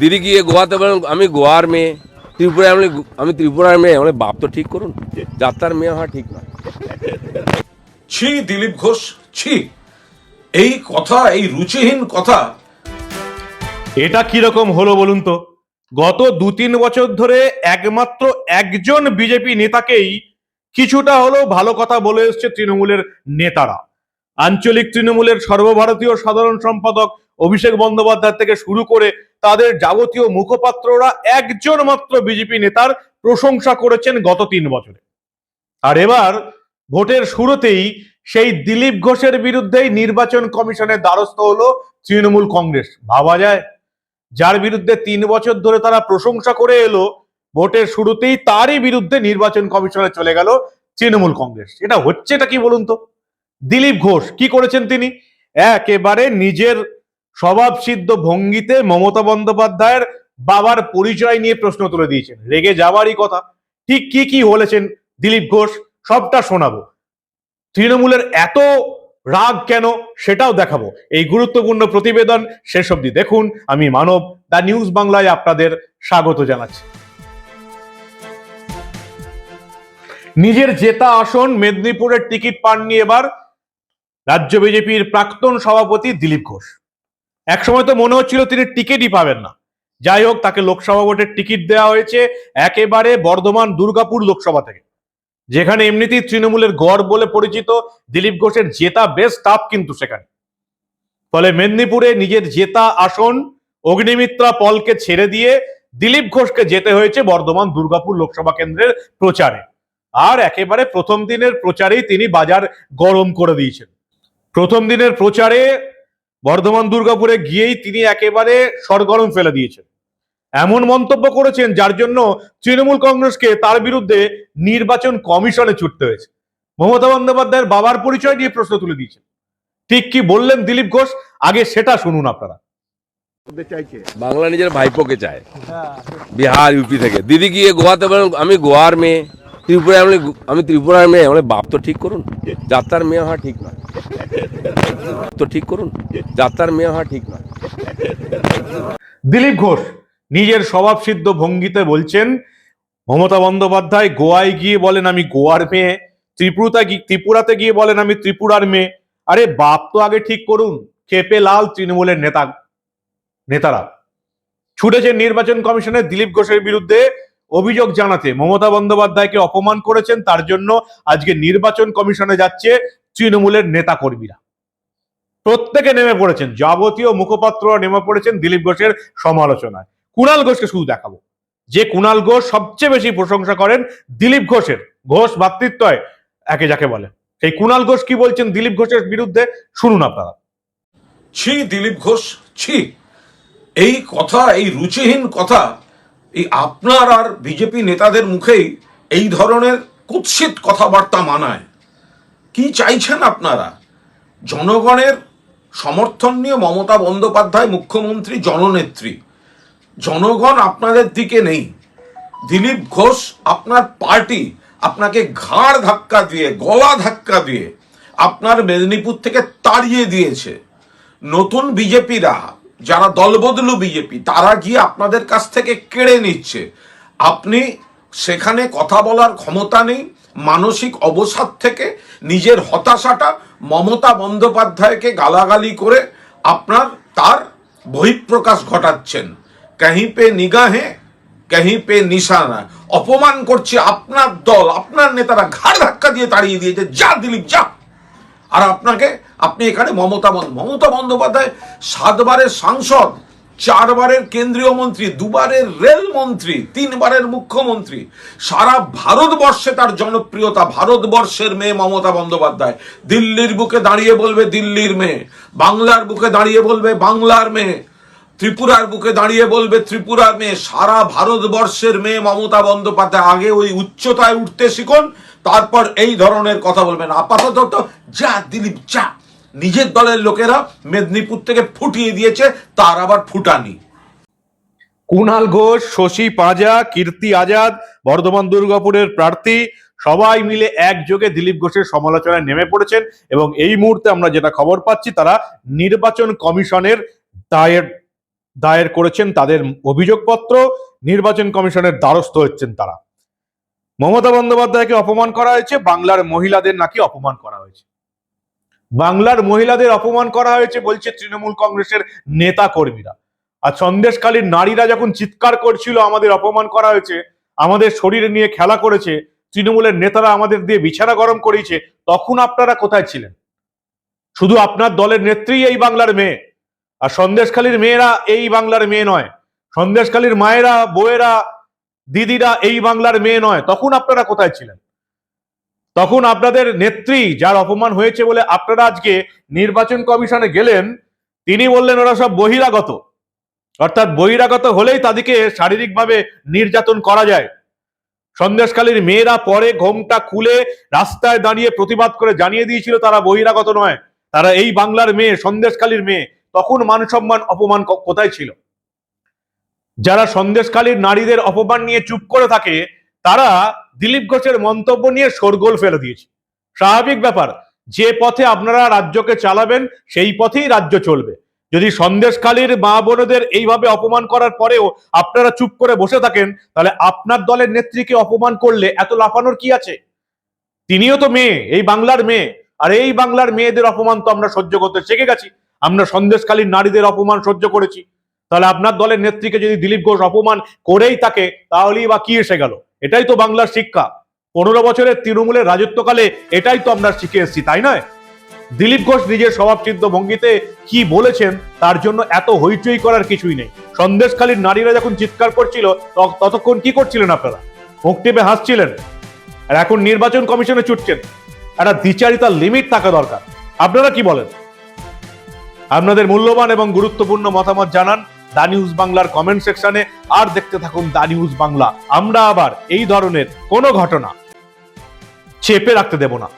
দিদি গিয়ে গোয়াতে বলেন আমি গোয়ার মেয়ে ত্রিপুরায় আমি আমি ত্রিপুরার মেয়ে। মানে বাপ তো ঠিক করুন যাত্রার মেয়ে হওয়া ঠিক নয়। ছি দিলীপ ঘোষ ছি। এই কথা এই রুচিহীন কথা। এটা কীরকম হলো বলুন তো? গত দু তিন বছর ধরে একমাত্র একজন বিজেপি নেতাকেই কিছুটা হলেও ভালো কথা বলে এসছে তৃণমূলের নেতারা। আঞ্চলিক তৃণমূলের সর্বভারতীয় সাধারণ সম্পাদক অভিষেক বন্দ্যোপাধ্যায় থেকে শুরু করে তাদের যাবতীয় মুখপাত্ররা একজন মাত্র বিজেপি নেতার প্রশংসা করেছেন গত তিন বছরে। আর এবার ভোটের শুরুতেই সেই দিলীপ ঘোষের বিরুদ্ধেই নির্বাচন কমিশনের দ্বারস্থ হলো তৃণমূল কংগ্রেস। ভাবা যায়, যার বিরুদ্ধে তিন বছর ধরে তারা প্রশংসা করে এলো, ভোটের শুরুতেই তারই বিরুদ্ধে নির্বাচন কমিশনে চলে গেল তৃণমূল কংগ্রেস। এটা হচ্ছেটা কি বলুন তো? দিলীপ ঘোষ কি করেছেন তিনি? একেবারে নিজের স্বভাবসিদ্ধ ভঙ্গিতে মমতা বন্দ্যোপাধ্যায়ের বাবার পরিচয় নিয়ে প্রশ্ন তুলে দিয়েছেন। রেগে যাওয়ারই কথা। ঠিক কি কি বলেছেন দিলীপ ঘোষ, সবটা শোনাবো। তৃণমূলের এত রাগ কেন সেটাও দেখাবো। এই গুরুত্বপূর্ণ প্রতিবেদন শেষ অবধি দেখুন। আমি মানব দা নিউজ বাংলায় আপনাদের স্বাগত জানাচ্ছি। নিজের জেতা আসন মেদিনীপুরের টিকিট পাননি এবার রাজ্য বিজেপির প্রাক্তন সভাপতি দিলীপ ঘোষ। একসময় তো মনে হচ্ছিল তিনি টিকিটই পাবেন না। যাই হোক, তাকে লোকসভা ভোটের টিকিট দেওয়া হয়েছে একেবারে বর্ধমান দুর্গাপুর লোকসভা থেকে। যেখানে এমনিতেই তৃণমূলের গড় বলে পরিচিত দিলীপ ঘোষের জেতা বেশ টাফ কিন্তু সেখানে। ফলে মেদিনীপুরে নিজের জেতা আসন অগ্নিমিত্রা পলকে ছেড়ে দিয়ে দিলীপ ঘোষকে যেতে হয়েছে বর্ধমান দুর্গাপুর লোকসভা কেন্দ্রের প্রচারে। আর একেবারে প্রথম দিনের প্রচারেই তিনি বাজার গরম করে দিয়েছেন। প্রথম দিনের প্রচারে বর্ধমান দুর্গাপুরে গিয়েই তিনি একেবারে সরগরম ফেলে দিয়েছেন। এমন মন্তব্য করেছেন যার জন্য তৃণমূল কংগ্রেসকে তার বিরুদ্ধে নির্বাচন কমিশনে ছুটতে হয়েছে। মমতা বন্দ্যোপাধ্যায়ের বাবার পরিচয় নিয়ে প্রশ্ন তুলে দিয়েছেন। ঠিক কি বললেন দিলীপ ঘোষ? আগে সেটা শুনুন আপনারা। বাংলা নিজের ভাইপোকে চায়। বিহার ইউপি থেকে। দিদি গিয়ে গোয়াতে বলেন আমি গোয়ার মেয়ে। ত্রিপুরায় আমি আমি ত্রিপুরার মেয়ে। মানে বাপ তো ঠিক করুন। যাত্রার মেয়ে হওয়া ঠিক নয়। তো ঠিক করুন, যাত্রার মেয়ে হওয়া ঠিক নয়। দিলীপ ঘোষ নিজের স্বভাবসিদ্ধ ভঙ্গিতে বলছেন, মমতা বন্দ্যোপাধ্যায় গোয়ায় গিয়ে বলেন আমি গোয়ার মেয়ে, ত্রিপুরাতে ত্রিপুরাতে গিয়ে বলেন আমি ত্রিপুরার মেয়ে। আরে বাপ তো আগে ঠিক করুন, খেপে লাল তৃণমূলের নেতা, নেতারা। ছুটেছেন নির্বাচন কমিশনের দিলীপ ঘোষের বিরুদ্ধে অভিযোগ জানাতে। মমতা বন্দ্যোপাধ্যায়কে অপমান করেছেন, তার জন্য আজকে নির্বাচন কমিশনে যাচ্ছে তৃণমূলের নেতা কর্মীরা প্রত্যেকে নেমে পড়েছেন। যাবতীয় মুখপাত্ররা নেমে পড়েছেন দিলীপ ঘোষের সমালোচনায়। কুণাল ঘোষকে শুধু দেখাবো। যে কুণাল ঘোষ সবচেয়ে বেশি প্রশংসা করেন দিলীপ ঘোষের। ঘোষ ভাতৃত্বয়, একে যাকে বলে। সেই কুণাল ঘোষ কি বলছেন দিলীপ ঘোষের বিরুদ্ধে? শুনুন আপনারা। ছি, দিলীপ ঘোষ, ছি। এই কথা, এই রুচিহীন কথা, এই আপনার আর বিজেপি নেতাদের মুখেই এই ধরনের কুৎসিত কথাবার্তা মানায়। কি চাইছেন আপনারা? জনগণের সমর্থন নিয়ে মমতা বন্দ্যোপাধ্যায় মুখ্যমন্ত্রী জননেত্রী। জনগণ আপনাদের দিকে নেই। দিলীপ ঘোষ আপনার পার্টি, আপনাকে ঘাড় ধাক্কা দিয়ে, গলা ধাক্কা দিয়ে আপনার মেদিনীপুর থেকে তাড়িয়ে দিয়েছে। নতুন বিজেপিরা, যারা দলবদলু বিজেপি, তারা গিয়ে আপনাদের কাছ থেকে কেড়ে নিচ্ছে। আপনি সেখানে কথা বলার ক্ষমতা নেই, মানসিক অবসাদ থেকে নিজের হতাশাটা মমতা বন্দ্যোপাধ্যায়কে গালাগালি করে আপনার তার বহিঃপ্রকাশ ঘটাচ্ছেন। কাহি পে নিগাহে কাহি পে নিশানা অপমান করছে আপনার দল, আপনার নেতারা ঘাড় ধাক্কা দিয়ে তাড়িয়ে দিয়েছে, যা দিলীপ, যা। আর আপনাকে, আপনি এখানে মমতা মমতা বন্দ্যোপাধ্যায় সাতবারের সাংসদ। চারবারের কেন্দ্রীয় মন্ত্রী, দুবারের রেল মন্ত্রী, তিনবারের মুখ্যমন্ত্রী। সারা ভারতবর্ষে তার জনপ্রিয়তা, ভারতবর্ষের মেয়ে মমতা বন্দ্যোপাধ্যায়। দিল্লির বুকে দাঁড়িয়ে বলবে দিল্লির মেয়ে, বাংলার বুকে দাঁড়িয়ে বলবে বাংলার মেয়ে, ত্রিপুরার বুকে দাঁড়িয়ে বলবে ত্রিপুরার মেয়ে। সারা ভারতবর্ষের মেয়ে মমতা বন্দ্যোপাধ্যায় আগে ওই উচ্চতায় উঠতে শিখুন, তারপর এই ধরনের কথা বলবেন। আপাতত যা দিলীপ, যা। নিজের দলের লোকেরা মেদিনীপুর থেকে ফুটিয়ে দিয়েছে, তার আবার ফুটানি। কুণাল ঘোষ, শশী পাঁজা, কীর্তি আজাদ, বর্ধমান দুর্গাপুরের প্রার্থী, সবাই মিলে একযোগে দিলীপ ঘোষের সমালোচনায় নেমে পড়েছেন এবং এই মুহূর্তে আমরা যেটা খবর পাচ্ছি, তারা নির্বাচন কমিশনের দায়ের দায়ের করেছেন তাদের অভিযোগপত্র, নির্বাচন কমিশনের দ্বারস্থ হচ্ছেন তারা। মমতা বন্দ্যোপাধ্যায়কে অপমান করা হয়েছে, বাংলার মহিলাদের নাকি অপমান করা হয়েছে। বাংলার মহিলাদের অপমান করা হয়েছে, বলছে তৃণমূল কংগ্রেসের নেতা কর্মীরা আর সন্দেশকালীর নারীরা যখন চিৎকার করছিল, আমাদের অপমান করা হয়েছে, আমাদের শরীরে নিয়ে খেলা করেছে, তৃণমূলের নেতারা আমাদের দিয়ে বিছানা গরম করিয়েছে, তখন আপনারা কোথায় ছিলেন? শুধু আপনার দলের নেত্রী এই বাংলার মেয়ে। আর সন্দেশখালীর মেয়েরা এই বাংলার মেয়ে নয়। সন্দেশখালীর মায়েরা, বউয়েরা, দিদিরা এই বাংলার মেয়ে নয়। তখন আপনারা কোথায় ছিলেন? তখন আপনাদের নেত্রী যার অপমান হয়েছে বলে আপনারা আজকে নির্বাচন কমিশনে গেলেন, তিনি বললেন ওরা সব বহিরাগত। অর্থাৎ বহিরাগত হলেই তাদেরকে শারীরিকভাবে নির্যাতন করা যায়। সন্দেশকালীর মেয়েরা পরে ঘোমটা খুলে রাস্তায় দাঁড়িয়ে প্রতিবাদ করে জানিয়ে দিয়েছিল, তারা বহিরাগত নয়, তারা এই বাংলার মেয়ে সন্দেশকালীর মেয়ে। তখন মান সম্মান অপমান কোথায় ছিল? যারা সন্দেশকালীর নারীদের অপমান নিয়ে চুপ করে থাকে তারা দিলীপ ঘোষের মন্তব্য নিয়ে শোরগোল ফেলে দিয়েছে। স্বাভাবিক ব্যাপার, যে পথে আপনারা রাজ্যকে চালাবেন, সেই পথেই রাজ্য চলবে। যদি সন্দেশকালীর মা বোনদের এইভাবে অপমান করার পরেও আপনারা চুপ করে বসে থাকেন, তাহলে আপনার দলের নেত্রীকে অপমান করলে এত লাফানোর কি আছে? তিনিও তো মেয়ে, এই বাংলার মেয়ে। আর এই বাংলার মেয়েদের অপমান তো আমরা সহ্য করতে শিখে গেছি। আমরা সন্দেশকালীন নারীদের অপমান সহ্য করেছি। তাহলে আপনার দলের নেত্রীকে যদি দিলীপ ঘোষ অপমান করেই থাকে, তাহলেই বা কি এসে গেল? এটাই তো বাংলার শিক্ষা। পনেরো বছরের তৃণমূলের রাজত্বকালে এটাই তো আমরা শিখে এসেছি, তাই নয়? দিলীপ ঘোষ নিজের স্বভাবসিদ্ধ ভঙ্গিতে কি বলেছেন, তার জন্য এত হইচই করার কিছুই নেই। সন্দেশখালীর নারীরা যখন চিৎকার করছিল ততক্ষণ কি করছিলেন আপনারা? মুখ টিপে হাসছিলেন। আর এখন নির্বাচন কমিশনে ছুটছেন। একটা দ্বিচারিতার লিমিট থাকা দরকার। আপনারা কি বলেন? আপনাদের মূল্যবান এবং গুরুত্বপূর্ণ মতামত জানান। দা নিউজ বাংলার কমেন্ট সেকশনে আর দেখতে থাকুন দা নিউজ বাংলা। আমরা আবার এই ধরনের কোনো ঘটনা চেপে রাখতে দেব না।